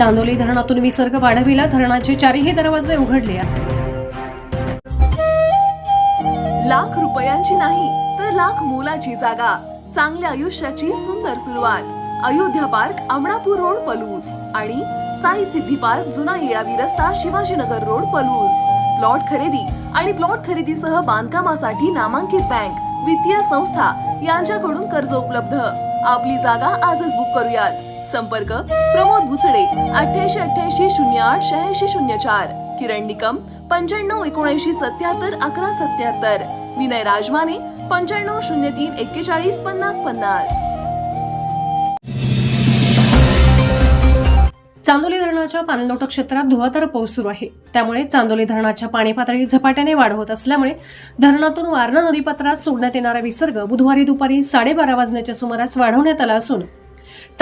तांदोली धरणातून विसर्ग वाढविला. धरणाचे चारही दरवाजे उघडले लाख रुपयांची नाही तर लाख मोलाची जागा. चांगल्या आयुष्याची सुंदर सुरुवात. Ayodhya park Amanapur road Palus. आणि साई सिद्धी पार्क जुना येळावी रस्ता शिवाजीनगर रोड पलूस. प्लॉट खरेदी आणि प्लॉट खरेदीसह बांधकामासाठी नामांकित बँक वित्तीय संस्था यांच्याकडून कर्ज उपलब्ध. आपली जागा आजच बुक करूयात. संपर्क प्रमोद भुसडे अठ्ठ्याऐंशी अठ्ठ्याऐंशी शून्य आठ शहाऐंशी शून्य चार. किरण निकम पंच्याण्णव एकोणऐंशी सत्याहत्तर अकरा सत्याहत्तर. विनय राजमाने पंच्याण्णव शून्य तीन एक्केचाळीस पन्नास पन्नास. चांदोली धरणाच्या पाणलोट क्षेत्रात धुवातर पाऊस सुरू आहे. त्यामुळे चांदोली धरणाच्या पाणी पातळी झपाट्याने वाढ होत असल्यामुळे धरणातून वारणा नदीपात्रात सोडण्यात येणारा विसर्ग बुधवारी दुपारी साडेबारा वाजण्याच्या सुमारास वाढवण्यात आला असून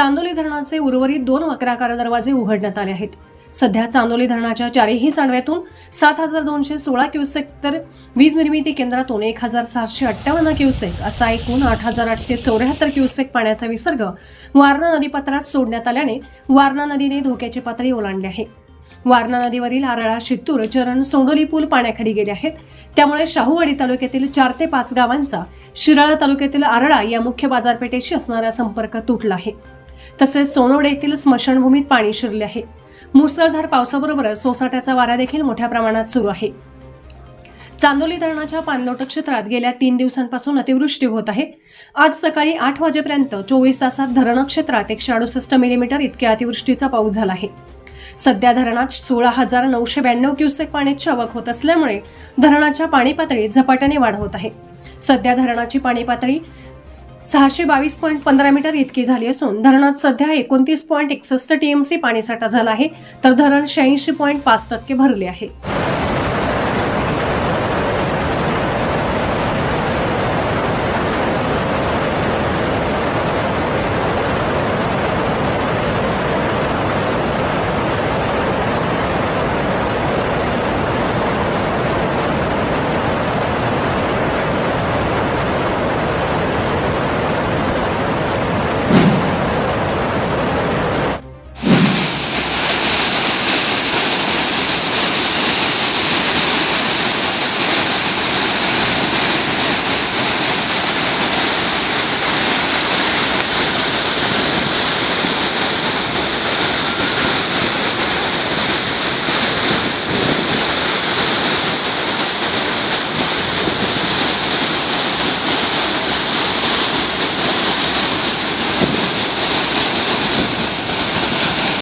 चांदोली धरणाचे उर्वरित दोन वक्राकार दरवाजे उघडण्यात आले आहेत. सध्या चांदोली धरणाच्या चारही सांडव्यातून सात हजार दोनशे सोळा क्युसेक तर वीज निर्मिती केंद्रातून एक हजार सातशे अठ्ठावन्न क्युसेक असा एकूण आठ हजार आठशे चौऱ्याहत्तर क्युसेक पाण्याचा विसर्ग वारणा नदीपात्रात सोडण्यात आल्याने वारणा नदीने धोक्याची पातळी ओलांडली आहे. वारणा नदीवरील आरळा शित्तूर चरण सोंडोली पूल पाण्याखाली गेले आहेत. त्यामुळे शाहूवाडी तालुक्यातील चार ते पाच गावांचा शिराळा तालुक्यातील आरळा या मुख्य बाजारपेठेशी असणारा संपर्क तुटला आहे. तसेच सोनवडे येथील स्मशानभूमीत पाणी शिरले आहे. मुसळधार पावसाबरोबरच सोसाट्याचा वारा देखील मोठ्या प्रमाणात सुरू आहे. चांदोली धरणाच्या पाणलोट क्षेत्रात गेल्या तीन दिवसांपासून अतिवृष्टी होत आहे. आज सकाळी आठ वाजेपर्यंत चोवीस तासात धरण क्षेत्रात एकशे अडुसष्ट मिलीमीटर इतक्या अतिवृष्टीचा पाऊस झाला आहे. सध्या धरणात सोळा हजार नऊशे ब्याण्णव क्युसेक पाण्याची आवक होत असल्यामुळे धरणाच्या पाणी पातळीत झपाट्याने वाढ होत आहे. सध्या धरणाची पाणी पातळी सहाशे बावीस पॉईंट पंधरा मीटर इतकी झाली असून धरणात सध्या एकोणतीस पॉईंट एकसष्ट टीएमसी पाणीसाठा झाला आहे तर धरण शहाऐंशी पॉईंट पाच टक्के भरले आहे.